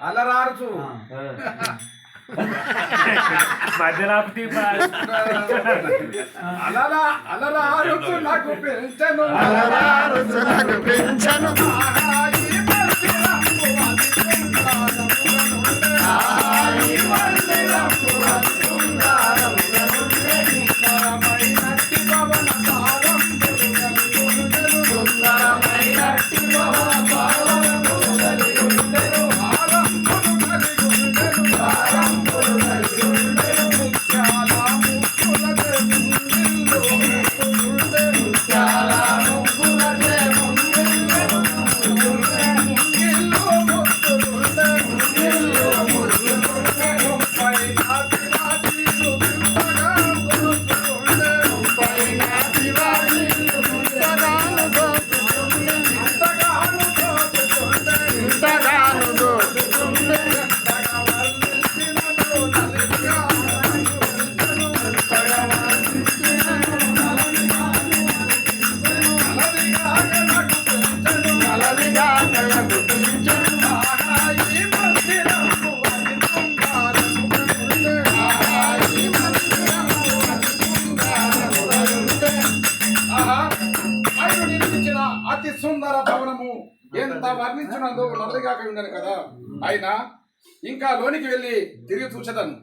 అలరారుచు. మధ్యలో అలరా నాకు పెంచను. పెంచను. నల్లగాక ఉండను కదా. అయినా ఇంకా లోనికి వెళ్ళి తిరిగి చూసేదను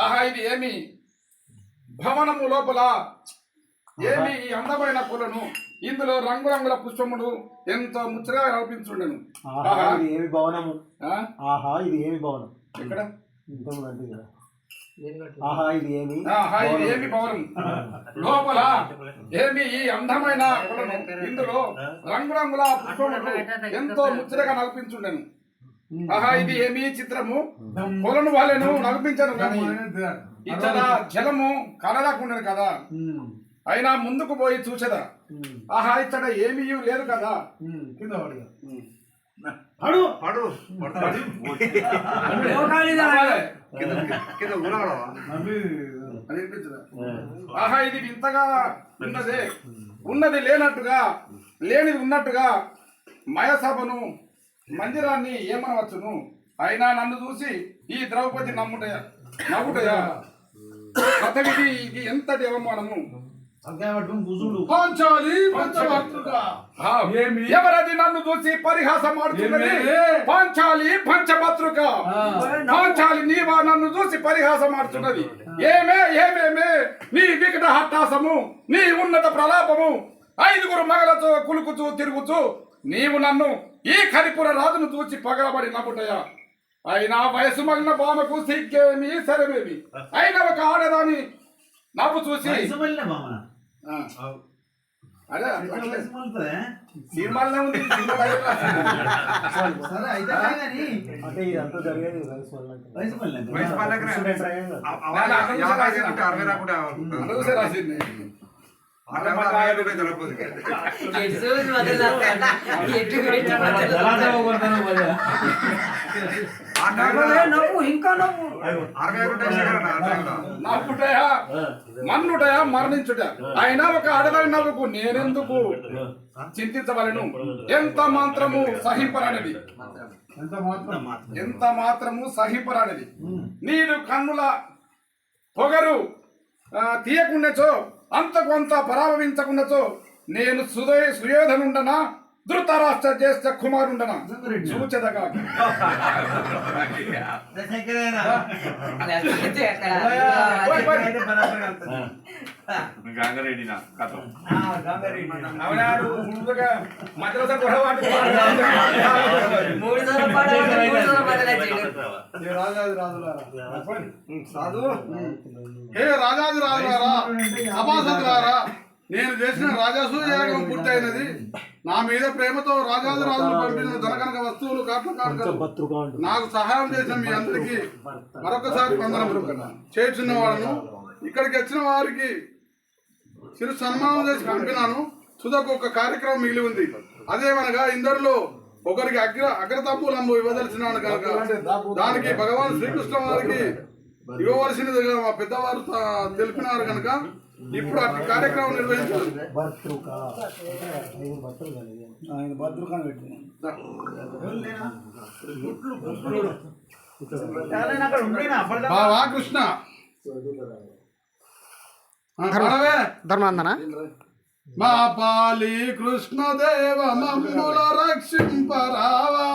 ఆహా ఇది ఏమి భవనము లోపల? ఏమి ఈ అందమైన పూలను? ఇందులో రంగురంగుల పుష్పములు ఎంతో ముచ్చగా కల్పించుండెను ఆహా ఇది ఏమి భవనము? ఆహా ఇది ఏమి భవనం? ఎక్కడ? ఆహా ఇది ఏమి? ఆహా, ఇది ఏమి భవనం లోపల ఏమి ఈ అందమైన కొలను ఇందులో రంగురంగుల పుష్పములు ఎంతో ముచ్చటగా నల్పించుండెను. ఆహా ఇది ఏమి చిత్రము? కొలను వాళ్ళను నల్పించను కానీ ఇతర జలము కలరాకుండను కదా. అయినా ముందుకు పోయి చూసేదా ఆహా ఇక్కడ ఏమీ లేదు కదా. కింద పడు. పడు. నవ్వాలి. కింద వినిపించదా? ఆహా ఇది వింతగా ఉన్నదే. ఉన్నది లేనట్టుగా లేనిది ఉన్నట్టుగా మయసభను మందిరాన్ని ఏమనవచ్చును? అయినా నన్ను చూసి ఈ ద్రౌపది నమ్ముటయా? నవ్వుటయా? కథవిది ఇది ఎంతటి అవమానము? ఎవరది నన్ను చూసి పరిహాసం ఆడుతున్నది పాంచాలి పంచమాతృక పాంచాలి నీవా నన్ను చూసి పరిహాసం ఆడుతున్నది ఏమే ఏమేమే? నీ వికట హట్టాసము నీ ఉన్నత ప్రలాపము ఐదుగురు మగలతో కులుకుచూ తిరుగుచూ నీవు నన్ను ఈ కరిపుర రాజును చూసి పగలబడి నవ్వుటయా అయినా వయసు మగిన బామకు సిక్కేమి సరమేమి అయినా ఒక ఆడదాని నవ్వు చూసి అట్లే. సినిమాలోనే ఉంది సినిమాలో ఏం రాసింది? అంటే ఇది అంతా జరిగేది వయసు వల్ల వయసు కదా. యాభై రాకుంటే అరవై రాకుంటే అందరూ చూసే రాసింది. అరవై అరవై రాకుంటే నవ్వుటయా మన్నుటయా? మరణించుట అయినా ఒక అడగని నవ్వుకు నేనెందుకు? చింతించవలను. ఎంత మాత్రము సహింపరానిది? ఎంత మాత్రము సహింపరానిది? నీరు కన్నుల పొగరు తీయకుండచో అంత కొంత పరాభవించకుండచో నేను సుదయ సుయోధనుండనా? ధృతరాష్ట్ర జ్యేష్ఠ కుమారుండనా సూచదగా గంగారెడ్డి. అవునాడు ముందుగా మద్రస అంటే సాధు. హే రాజాది రాజులారా? సభాసదులారా నేను చేసిన రాజాసూయ యాగం పూర్తయినది. నా మీద ప్రేమతో రాజాది రాజులు పంపిన ధనకనక వస్తువులు కాట్ల. నాకు సహాయం చేసిన మీ అందరికీ మరొకసారి వందనములు చేర్చున్న వాళ్ళను ఇక్కడికి వచ్చిన వారికి చిరు సన్మానం చేసి పంపినాను. తుదకు ఒక కార్యక్రమం మిగిలి ఉంది. అదేమనగా ఇందరిలో ఒకరికి అగ్ర అగ్రతాంబూలంబు ఇవ్వదలిచినాను కనుక దానికి భగవాన్ శ్రీకృష్ణ వారికి ఇవ్వవలసినదిగా మా పెద్దవారు తెలిపినారు కనుక ఇప్పుడు అట్టి కార్యక్రమం నిర్వహించారు. ఆయన బావా కృష్ణ. మా పాలి కృష్ణదేవ మమ్ముల రక్షింపరావా.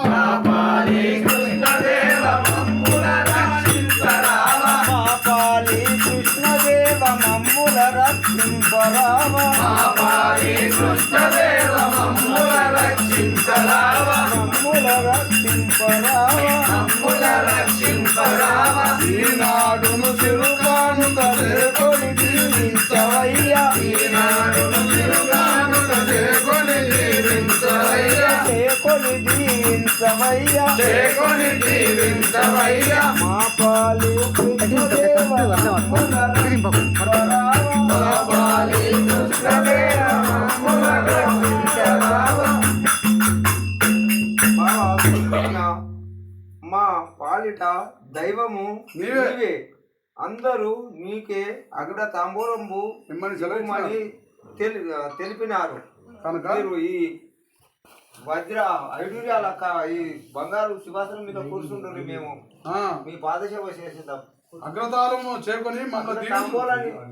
చేకొని మా పాలి మా పాలిట దైవము నీవే. అందరూ నీకే అగ్ర తాంబూలంబు మిమ్మల్ని తెలిపినారు. కనుక మీరు ఈ వజ్ర ఐడూర్యాల ఈ బంగారు శివాసనం మీద కూర్చుంటారు మేము. ఆ, మీ పాదసేవ చేసేద్దాం. అగ్రతాళము చేకొని మమ్మల్ని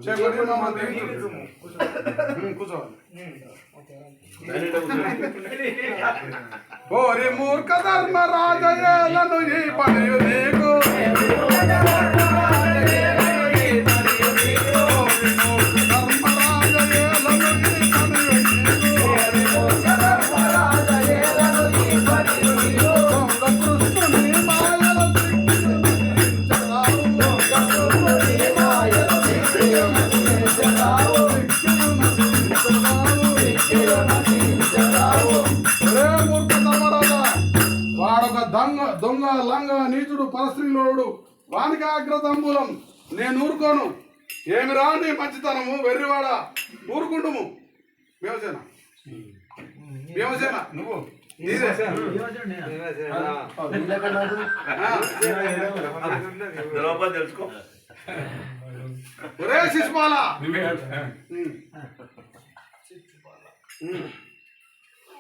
చేకొని మమ్మల్ని కూర్చోవాలి. మూర్ఖ ధర్మ రాజయ్యలను ఈ పనియు నీకు నీచుడు పరస్త్రీలోడు వానికి అగ్రతంబూలం. నేను ఊరుకోను ఏమి రాండి మంచితనము వెర్రివాడ? ఊరుకుంటుము భీమసేన. భీమసేన. నువ్వు. తెలుసుకో ఒరే శిశుపాల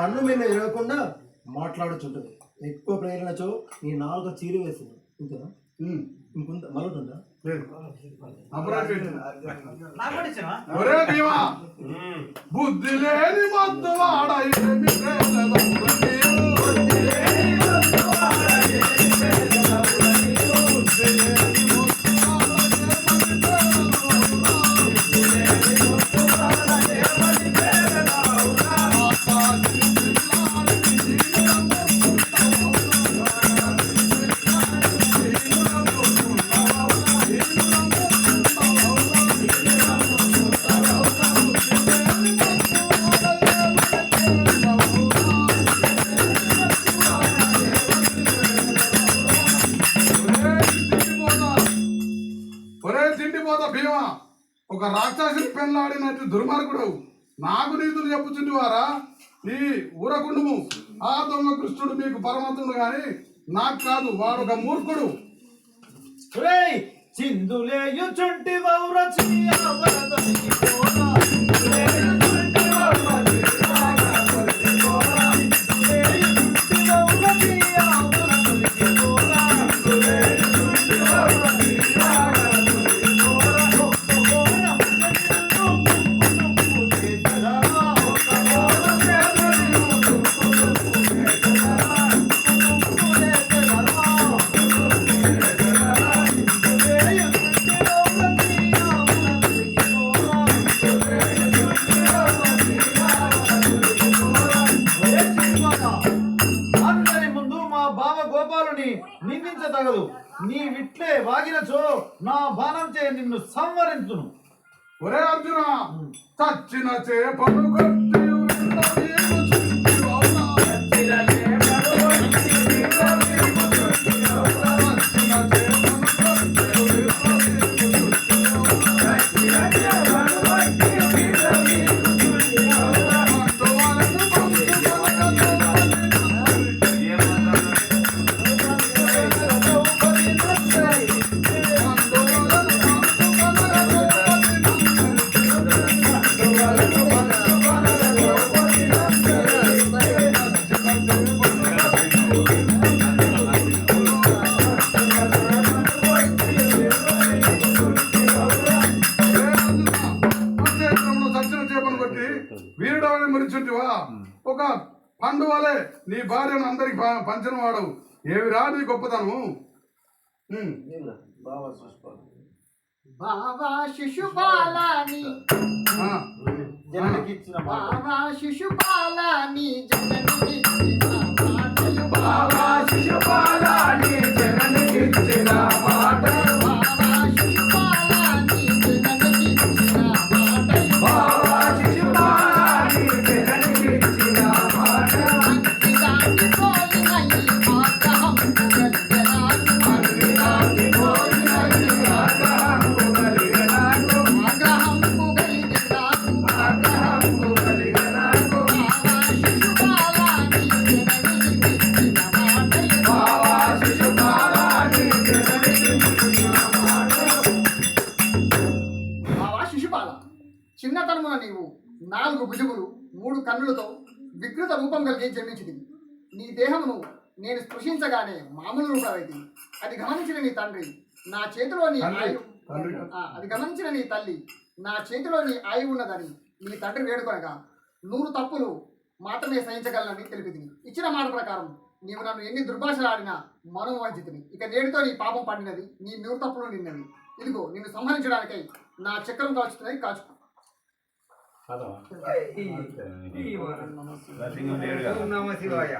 కన్ను మీద ఎరగకుండా మాట్లాడుచుంటుంది. ఎక్కువ ప్రేరణచో నీ నాలుగు చీరు వేసింది ఇంకా ఉమ్. ఇంకొంత భీమా బుద్ధి లేని మత్తు వాడ పెళ్ళాడినట్టు దుర్మార్గుడు నాకు నీతులు చెప్పుచుండి వారా ఈ ఊరకుండుము. ఆ దొంగ కృష్ణుడు మీకు పరమతుడు కానీ నాకు కాదు వాడు ఒక మూర్ఖుడు. చిందులేయుచుంటి వౌరచి నా చేయ నిన్ను సంవరించును. ఒరే అర్జున చచ్చిన చేపలు వీరుడవని మురిచుంటివా ఒక పండు వలె నీ భార్యను అందరికి పంచిన వాడవు. ఏవిరా నీ గొప్పతనము. బావా శిశుపాలని. బావా శిశుపాలని జననికి ఇచ్చిన మాటలు. బావా శిశుపాలని. జన్మించింది. నీ దేహమును నేను స్పృశించగానే మామూలు రూపమైంది అది గమనించిన నీ తండ్రి నా చేతిలో నీ ఆయు ఆ, అది గమనించిన నీ తల్లి నా చేతిలో నీ ఆయువు ఉన్నదని నీ తండ్రి వేడుకొనగా నూరు తప్పులు మాత్రమే సహించగలనని తెలిపింది. ఇచ్చిన మాట ప్రకారం నీవు నన్ను ఎన్ని దుర్భాషలు ఆడినా మౌనం వహించితిని. ఇక నేటితో నీ పాపం పడినది నీ నూరు తప్పులు నిన్నవి. ఇదిగో నిన్ను సంహరించడానికై నా చక్రం కాల్చుతున్నది కాచుకో. അതാണ് നമ ശിവായ.